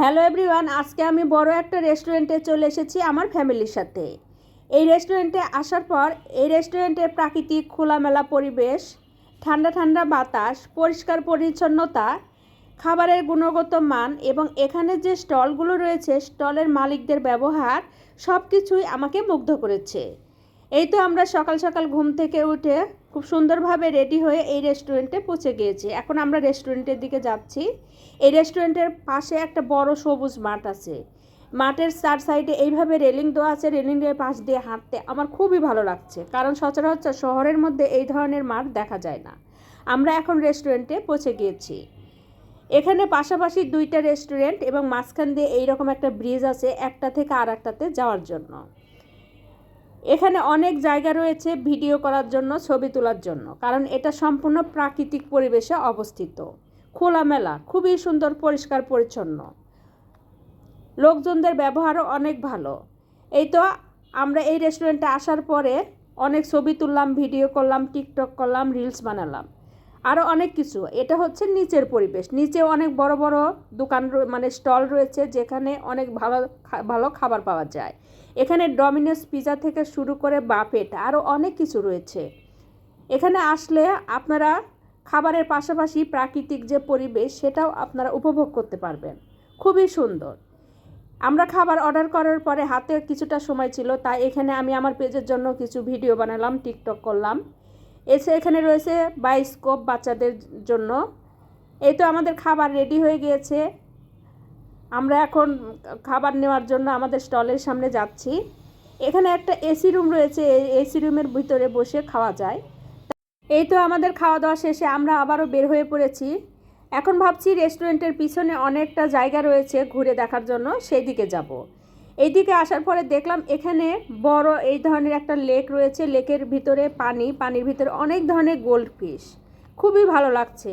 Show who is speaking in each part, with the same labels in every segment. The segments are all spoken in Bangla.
Speaker 1: হ্যালো এভরিওয়ান, আজকে আমি বড় একটা রেস্টুরেন্টে চলে এসেছি আমার ফ্যামিলির সাথে। এই রেস্টুরেন্টে আসার পর এই রেস্টুরেন্টের প্রাকৃতিক খোলামেলা পরিবেশ, ঠান্ডা ঠান্ডা বাতাস, পরিষ্কার পরিচ্ছন্নতা, খাবারের গুণগত মান এবং এখানে যে স্টলগুলো রয়েছে, স্টলের মালিকদের ব্যবহার সব কিছুই আমাকে মুগ্ধ করেছে। এই তো আমরা সকাল সকাল ঘুম থেকে উঠে খুব সুন্দরভাবে রেডি হয়ে এই রেস্টুরেন্টে পৌঁছে গিয়েছি। এখন আমরা রেস্টুরেন্টের দিকে যাচ্ছি। এই রেস্টুরেন্টের পাশে একটা বড় সবুজ মাঠ আছে। মাঠের চার সাইডে এইভাবে রেলিং দেওয়া আছে। রেলিংয়ের পাশ দিয়ে হাঁটতে আমার খুবই ভালো লাগছে। কারণ সচরাচর শহরের মধ্যে এই ধরনের মাঠ দেখা যায় না। আমরা এখন রেস্টুরেন্টে পৌঁছে গিয়েছি। এখানে পাশাপাশি দুইটা রেস্টুরেন্ট এবং মাঝখান দিয়ে এইরকম একটা ব্রিজ আছে, একটা থেকে আর একটাতে যাওয়ার জন্য। এখানে অনেক জায়গা রয়েছে ভিডিও করার জন্য, ছবি তোলার জন্য। কারণ এটা সম্পূর্ণ প্রাকৃতিক পরিবেশে অবস্থিত। খোলামেলা, খুবই সুন্দর, পরিষ্কার, পরিচ্ছন্ন। লোকজনদের ব্যবহারও অনেক ভালো। এই তো আমরা এই রেস্টুরেন্টে আসার পরে অনেক ছবি তুললাম, ভিডিও করলাম, টিকটক করলাম রিলস বানালাম। আরও অনেক কিছু। এটা হচ্ছে নিচের পরিবেশ। নিচে অনেক বড় বড় দোকান মানে স্টল রয়েছে যেখানে অনেক ভালো ভালো খাবার পাওয়া যায়। এখানে ডমিনোস পিজা থেকে শুরু করে বাফেট আরও অনেক কিছু রয়েছে। এখানে আসলে আপনারা খাবারের পাশাপাশি প্রাকৃতিক যে পরিবেশ, সেটাও আপনারা উপভোগ করতে পারবেন। খুবই সুন্দর। আমরা খাবার অর্ডার করার পরে হাতে কিছুটা সময় ছিল, তাই এখানে আমি আমার পেজের জন্য কিছু ভিডিও বানালাম, টিকটক করলাম। এসে এখানে রয়েছে বাইস্কোপ বাচ্চাদের জন্য। এই তো আমাদের খাবার রেডি হয়ে গিয়েছে। আমরা এখন খাবার নেওয়ার জন্য আমাদের স্টলের সামনে যাচ্ছি। এখানে একটা এসি রুম রয়েছে। এসি রুমের ভিতরে বসে খাওয়া যায়। এই তো আমাদের খাওয়া দাওয়া শেষে আমরা আবারও বের হয়ে পড়েছি। এখন ভাবছি রেস্টুরেন্টের পিছনে অনেকটা জায়গা রয়েছে ঘুরে দেখার জন্য। সেই দিকে যাব। এইদিকে আসার পরে দেখলাম এখানে বড় এই ধরনের একটা লেক রয়েছে। লেকের ভিতরে পানি, পানির ভিতরে অনেক ধরনের গোল্ড ফিশ খুবই ভালো লাগছে।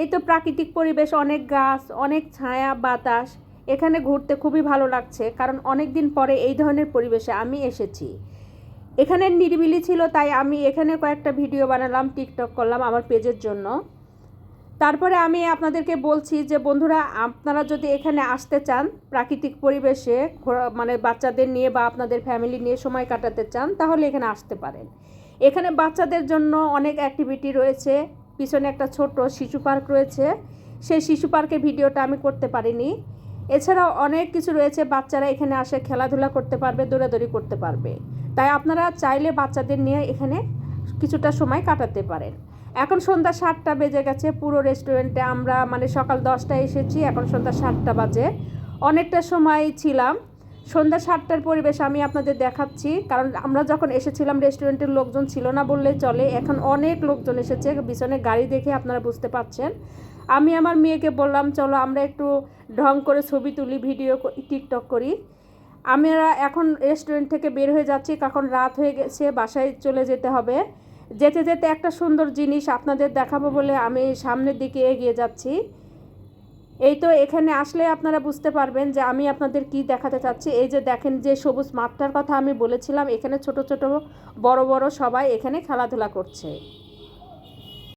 Speaker 1: এই তো প্রাকৃতিক পরিবেশ, অনেক গাছ, অনেক ছায়া, বাতাস। এখানে ঘুরতে খুবই ভালো লাগছে কারণ অনেক দিন পরে এই ধরনের পরিবেশে আমি এসেছি। এখানে নিরিবিলি ছিল, তাই আমি এখানে কয়েকটা ভিডিও বানালাম টিকটক করলাম আমার পেজের জন্য। তারপরে আমি আপনাদেরকে বলছি যে, বন্ধুরা, আপনারা যদি এখানে আসতে চান প্রাকৃতিক পরিবেশে মানে বাচ্চাদের নিয়ে বা আপনাদের ফ্যামিলি নিয়ে সময় কাটাতে চান, তাহলে এখানে আসতে পারেন। এখানে বাচ্চাদের জন্য অনেক অ্যাক্টিভিটি রয়েছে। পিছনে একটা ছোট শিশু পার্ক রয়েছে। সেই শিশু পার্কের ভিডিওটা আমি করতে পারিনি। এছাড়াও অনেক কিছু রয়েছে, বাচ্চারা এখানে আসে, খেলাধুলা করতে পারবে, দৌড়াদৌড়ি করতে পারবে। তাই আপনারা চাইলে বাচ্চাদের নিয়ে এখানে কিছুটা সময় কাটাতে পারেন। এখন সন্ধ্যা সাতটা বেজে গেছে, পুরো রেস্টুরেন্টে আমরা মানে সকাল দশটায় এসেছি, এখন সন্ধ্যা সাতটা বাজে। অনেকটা সময় ছিলাম। সন্ধ্যা সাতটার পরিবেশ আমি আপনাদের দেখাচ্ছি, কারণ আমরা যখন এসেছিলাম রেস্টুরেন্টের লোকজন ছিল না বললে চলে। এখন অনেক লোকজন এসেছে, পিছনে গাড়ি দেখে আপনারা বুঝতে পারছেন আমি আমার মেয়েকে বললাম, চলো আমরা একটু ঢং করে ছবি তুলি, ভিডিও টিকটক করি। আমরা এখন রেস্টুরেন্ট থেকে বের হয়ে যাচ্ছি কখন রাত হয়ে গেছে, বাসায় চলে যেতে হবে। যেতে যেতে একটা সুন্দর জিনিস আপনাদের দেখাবো বলে আমি সামনের দিকে এগিয়ে যাচ্ছি। এই তো এখানে আসলে আপনারা বুঝতে পারবেন যে আমি আপনাদের কি দেখাতে চাচ্ছি। এই যে দেখেন যে সবুজ মাঠটার কথা আমি বলেছিলাম, এখানে ছোট ছোট বড় বড় সবাই এখানে খেলাধুলা করছে।